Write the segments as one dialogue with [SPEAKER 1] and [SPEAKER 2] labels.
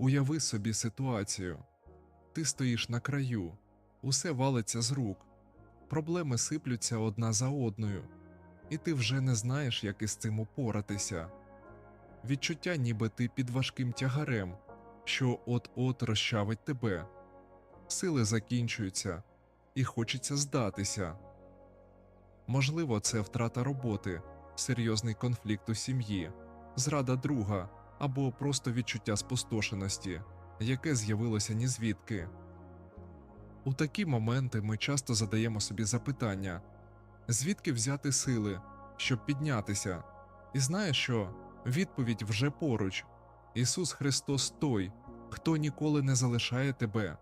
[SPEAKER 1] Уяви собі ситуацію. Ти стоїш на краю, усе валиться з рук, проблеми сиплються одна за одною, і ти вже не знаєш, як із цим упоратися. Відчуття, ніби ти під важким тягарем, що от-от розчавить тебе. Сили закінчуються, і хочеться здатися. Можливо, це втрата роботи, серйозний конфлікт у сім'ї, зрада друга або просто відчуття спустошеності, яке з'явилося ні звідки. У такі моменти ми часто задаємо собі запитання звідки взяти сили, щоб піднятися? І знаєш що? Відповідь вже поруч Ісус Христос той, хто ніколи не залишає тебе.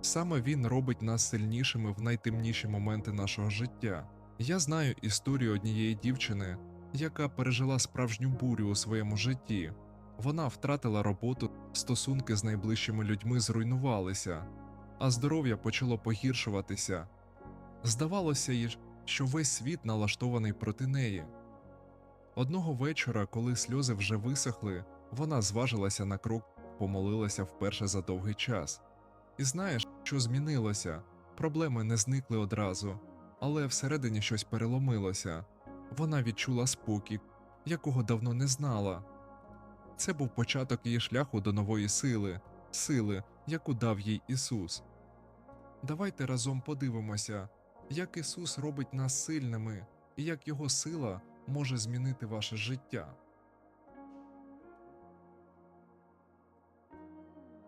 [SPEAKER 1] Саме Він робить нас сильнішими в найтемніші моменти нашого життя. Я знаю історію однієї дівчини, яка пережила справжню бурю у своєму житті. Вона втратила роботу, стосунки з найближчими людьми зруйнувалися, а здоров'я почало погіршуватися. Здавалося їй, що весь світ налаштований проти неї. Одного вечора, коли сльози вже висохли, вона зважилася на крок, помолилася вперше за довгий час. І знаєш, що змінилося? Проблеми не зникли одразу, але всередині щось переломилося. Вона відчула спокій, якого давно не знала. Це був початок її шляху до нової сили, сили, яку дав їй Ісус. Давайте разом подивимося, як Ісус робить нас сильними і як Його сила може змінити ваше життя.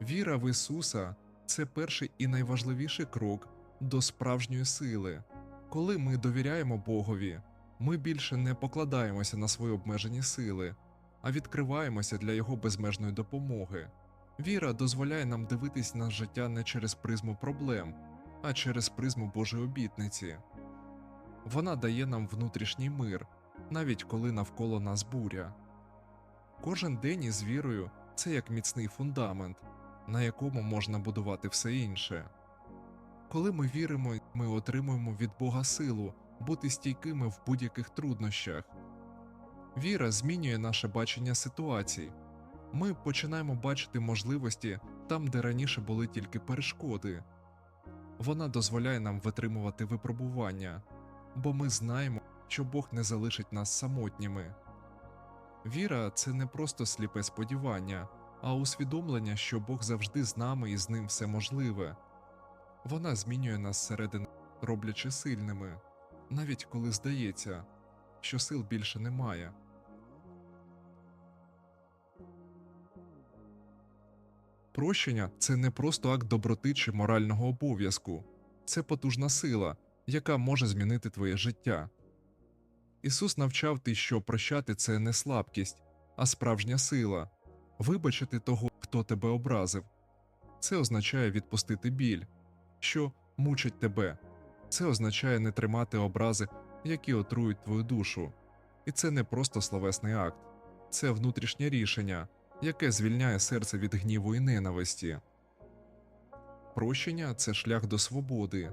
[SPEAKER 1] Віра в Ісуса це перший і найважливіший крок до справжньої сили. Коли ми довіряємо Богові, ми більше не покладаємося на свої обмежені сили, а відкриваємося для Його безмежної допомоги. Віра дозволяє нам дивитись на життя не через призму проблем, а через призму Божої обітниці. Вона дає нам внутрішній мир, навіть коли навколо нас буря. Кожен день із вірою це як міцний фундамент, на якому можна будувати все інше. Коли ми віримо, ми отримуємо від Бога силу бути стійкими в будь-яких труднощах. Віра змінює наше бачення ситуацій. Ми починаємо бачити можливості там, де раніше були тільки перешкоди. Вона дозволяє нам витримувати випробування, бо ми знаємо, що Бог не залишить нас самотніми. Віра це не просто сліпе сподівання, а усвідомлення, що Бог завжди з нами і з ним все можливе. Вона змінює нас зсередини, роблячи сильними, навіть коли здається, що сил більше немає. Прощення це не просто акт доброти чи морального обов'язку, це потужна сила, яка може змінити твоє життя. Ісус навчав ти, що прощати це не слабкість, а справжня сила, вибачити того, хто тебе образив. Це означає відпустити біль, що мучить тебе. Це означає не тримати образи, які отрують твою душу. І це не просто словесний акт, це внутрішнє рішення, яке звільняє серце від гніву і ненависті. Прощення це шлях до свободи.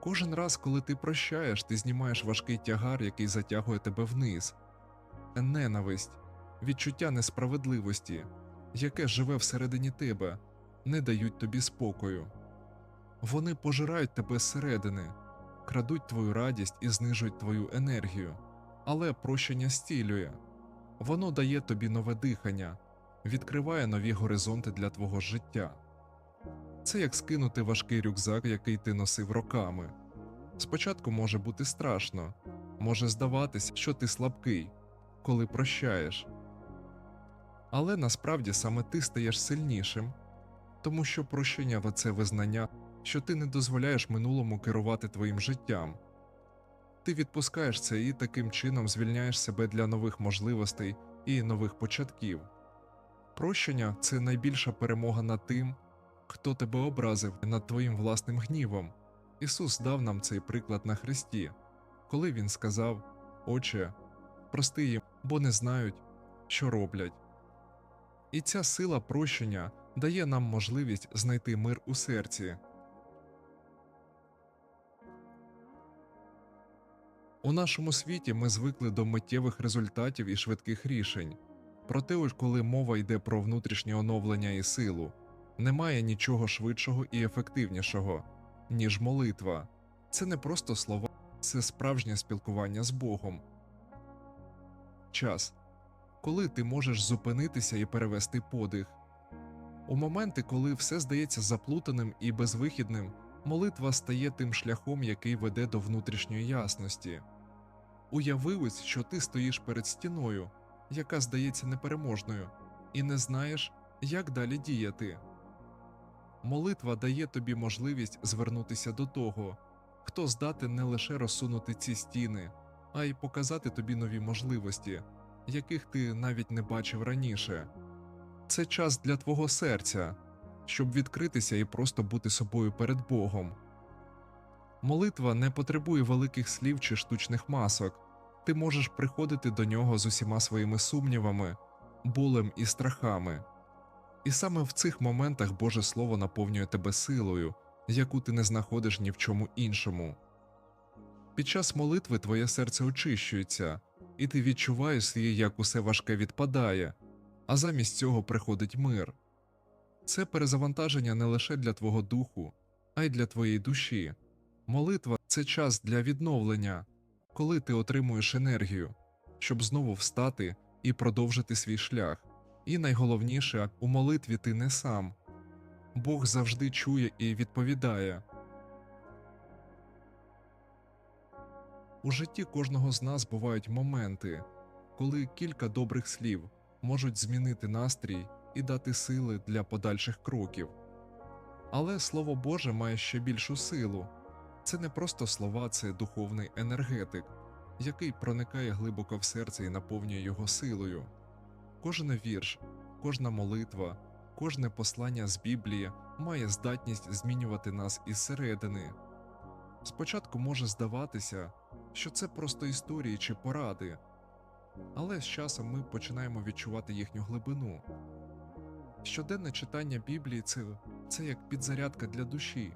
[SPEAKER 1] Кожен раз, коли ти прощаєш, ти знімаєш важкий тягар, який затягує тебе вниз, ненависть, відчуття несправедливості, яке живе всередині тебе, не дають тобі спокою. Вони пожирають тебе зсередини, крадуть твою радість і знижують твою енергію, але прощення стілює, воно дає тобі нове дихання, відкриває нові горизонти для твого життя. Це як скинути важкий рюкзак, який ти носив роками. Спочатку може бути страшно, може здаватись, що ти слабкий, коли прощаєш. Але насправді саме ти стаєш сильнішим, тому що прощення це визнання, що ти не дозволяєш минулому керувати твоїм життям. Ти відпускаєш це і таким чином звільняєш себе для нових можливостей і нових початків. Прощення це найбільша перемога над тим, хто тебе образив над твоїм власним гнівом. Ісус дав нам цей приклад на Христі, коли Він сказав Отче, прости їм, бо не знають, що роблять. І ця сила прощення дає нам можливість знайти мир у серці. У нашому світі ми звикли до миттєвих результатів і швидких рішень. Проте, коли мова йде про внутрішнє оновлення і силу, немає нічого швидшого і ефективнішого, ніж молитва. Це не просто слова, це справжнє спілкування з Богом. Час, коли ти можеш зупинитися і перевести подих. У моменти, коли все здається заплутаним і безвихідним, молитва стає тим шляхом, який веде до внутрішньої ясності. Уяви ось, що ти стоїш перед стіною, яка здається непереможною, і не знаєш, як далі діяти. Молитва дає тобі можливість звернутися до того, хто здатен не лише розсунути ці стіни, а й показати тобі нові можливості, яких ти навіть не бачив раніше. Це час для твого серця, щоб відкритися і просто бути собою перед Богом. Молитва не потребує великих слів чи штучних масок. Ти можеш приходити до нього з усіма своїми сумнівами, болем і страхами. І саме в цих моментах Боже Слово наповнює тебе силою, яку ти не знаходиш ні в чому іншому. Під час молитви твоє серце очищується, і ти відчуваєш, її, як усе важке відпадає, а замість цього приходить мир. Це перезавантаження не лише для твого духу, а й для твоєї душі. Молитва це час для відновлення, коли ти отримуєш енергію, щоб знову встати і продовжити свій шлях. І найголовніше, у молитві ти не сам. Бог завжди чує і відповідає. У житті кожного з нас бувають моменти, коли кілька добрих слів можуть змінити настрій і дати сили для подальших кроків. Але Слово Боже має ще більшу силу це не просто слова, це духовний енергетик, який проникає глибоко в серце і наповнює його силою. Кожен вірш, кожна молитва, кожне послання з Біблії має здатність змінювати нас із середини. Спочатку може здаватися, що це просто історії чи поради, але з часом ми починаємо відчувати їхню глибину. Щоденне читання Біблії це, це як підзарядка для душі,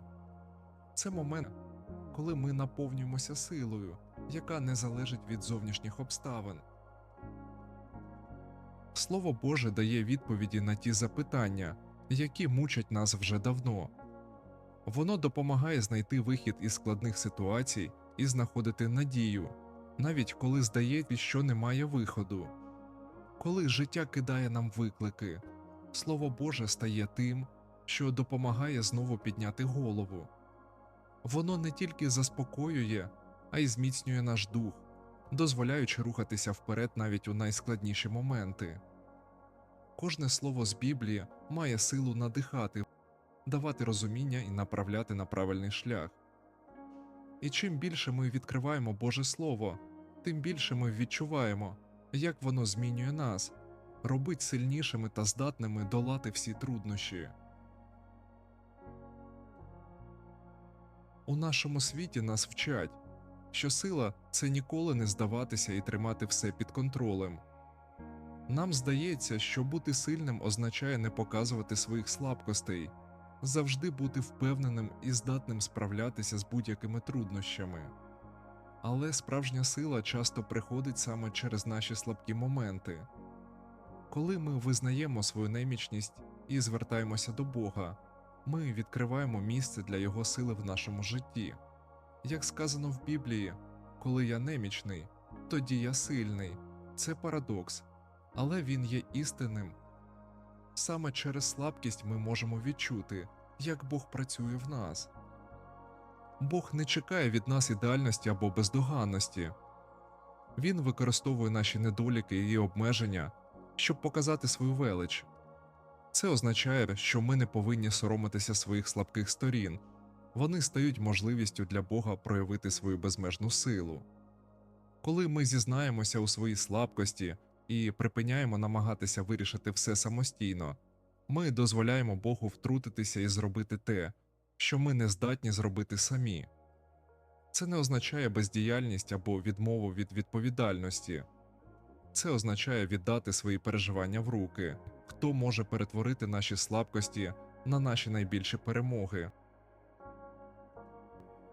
[SPEAKER 1] це момент, коли ми наповнюємося силою, яка не залежить від зовнішніх обставин. Слово Боже дає відповіді на ті запитання, які мучать нас вже давно. Воно допомагає знайти вихід із складних ситуацій і знаходити надію, навіть коли здається, що немає виходу. Коли життя кидає нам виклики, Слово Боже стає тим, що допомагає знову підняти голову. Воно не тільки заспокоює, а й зміцнює наш дух, дозволяючи рухатися вперед навіть у найскладніші моменти. Кожне слово з Біблії має силу надихати, давати розуміння і направляти на правильний шлях. І чим більше ми відкриваємо Боже Слово, тим більше ми відчуваємо, як воно змінює нас, робить сильнішими та здатними долати всі труднощі. У нашому світі нас вчать, що сила це ніколи не здаватися і тримати все під контролем. Нам здається, що бути сильним означає не показувати своїх слабкостей, завжди бути впевненим і здатним справлятися з будь-якими труднощами. Але справжня сила часто приходить саме через наші слабкі моменти. Коли ми визнаємо свою немічність і звертаємося до Бога, ми відкриваємо місце для Його сили в нашому житті. Як сказано в Біблії, коли я немічний, тоді я сильний. Це парадокс, але він є істинним. Саме через слабкість ми можемо відчути, як Бог працює в нас. Бог не чекає від нас ідеальності або бездоганності. Він використовує наші недоліки і обмеження, щоб показати свою велич. Це означає, що ми не повинні соромитися своїх слабких сторін, вони стають можливістю для Бога проявити свою безмежну силу. Коли ми зізнаємося у своїй слабкості і припиняємо намагатися вирішити все самостійно, ми дозволяємо Богу втрутитися і зробити те, що ми не здатні зробити самі. Це не означає бездіяльність або відмову від відповідальності, це означає віддати свої переживання в руки, хто може перетворити наші слабкості на наші найбільші перемоги.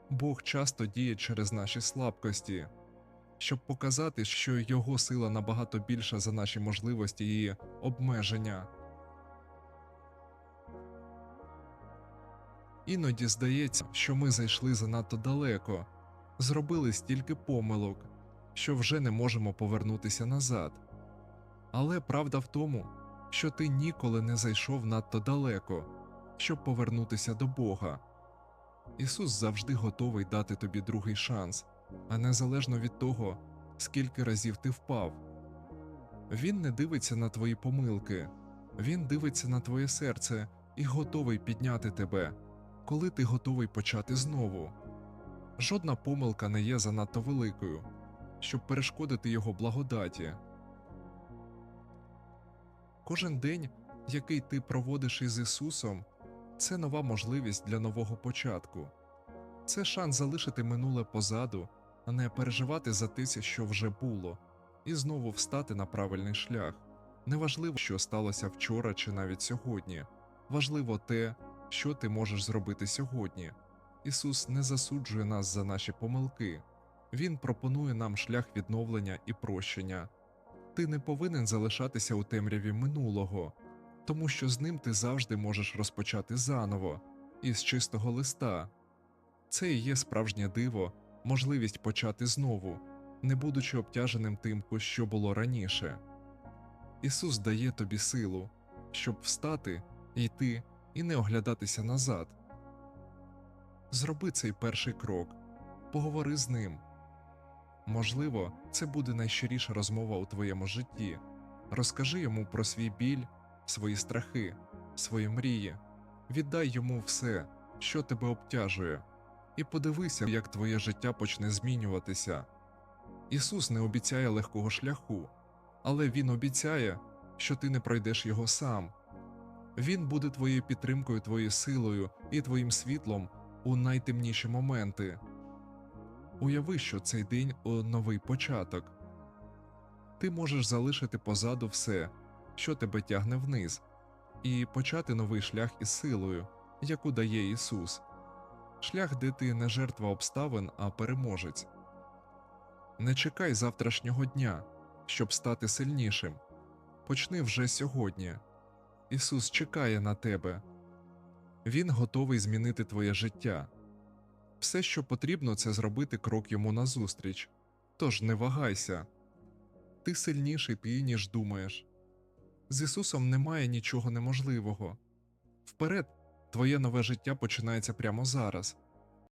[SPEAKER 1] Бог часто діє через наші слабкості. щоб показати, що його сила набагато більша за наші можливості і обмеження. Іноді здається, що ми зайшли занадто далеко, зробили стільки помилок, що вже не можемо повернутися назад. Але правда в тому, що ти ніколи не зайшов надто далеко, щоб повернутися до Бога. Ісус завжди готовий дати тобі другий шанс, а незалежно від того, скільки разів ти впав. Він не дивиться на твої помилки, він дивиться на твоє серце і готовий підняти тебе, коли ти готовий почати знову. Жодна помилка не є занадто великою, щоб перешкодити його благодаті. Кожен день, який ти проводиш із Ісусом, це нова можливість для нового початку. Це шанс залишити минуле позаду, а не переживати за те, що вже було, і знову встати на правильний шлях. Неважливо, що сталося вчора чи навіть сьогодні, важливо те, що ти можеш зробити сьогодні. Ісус не засуджує нас за наші помилки, Він пропонує нам шлях відновлення і прощення. Ти не повинен залишатися у темряві минулого, тому що з ним ти завжди можеш розпочати заново, із чистого листа. Це і є справжнє диво, можливість почати знову, не будучи обтяженим тим, що було раніше. Ісус дає тобі силу, щоб встати, йти і не оглядатися назад. Зроби цей перший крок, поговори з ним. Можливо, це буде найщиріша розмова у твоєму житті. Розкажи йому про свій біль, свої страхи, свої мрії, віддай йому все, що тебе обтяжує, і подивися, як твоє життя почне змінюватися. Ісус не обіцяє легкого шляху, але Він обіцяє, що ти не пройдеш його сам. Він буде твоєю підтримкою, твоєю силою і твоїм світлом у найтемніші моменти. Уяви, що цей день новий початок. Ти можеш залишити позаду все, що тебе тягне вниз, і почати новий шлях із силою, яку дає Ісус, шлях, де ти не жертва обставин, а переможець. Не чекай завтрашнього дня, щоб стати сильнішим. Почни вже сьогодні. Ісус чекає на тебе. Він готовий змінити твоє життя. Все, що потрібно, це зробити крок йому назустріч. Тож не вагайся. Ти сильніший ти, ніж думаєш. З Ісусом немає нічого неможливого. Вперед, твоє нове життя починається прямо зараз.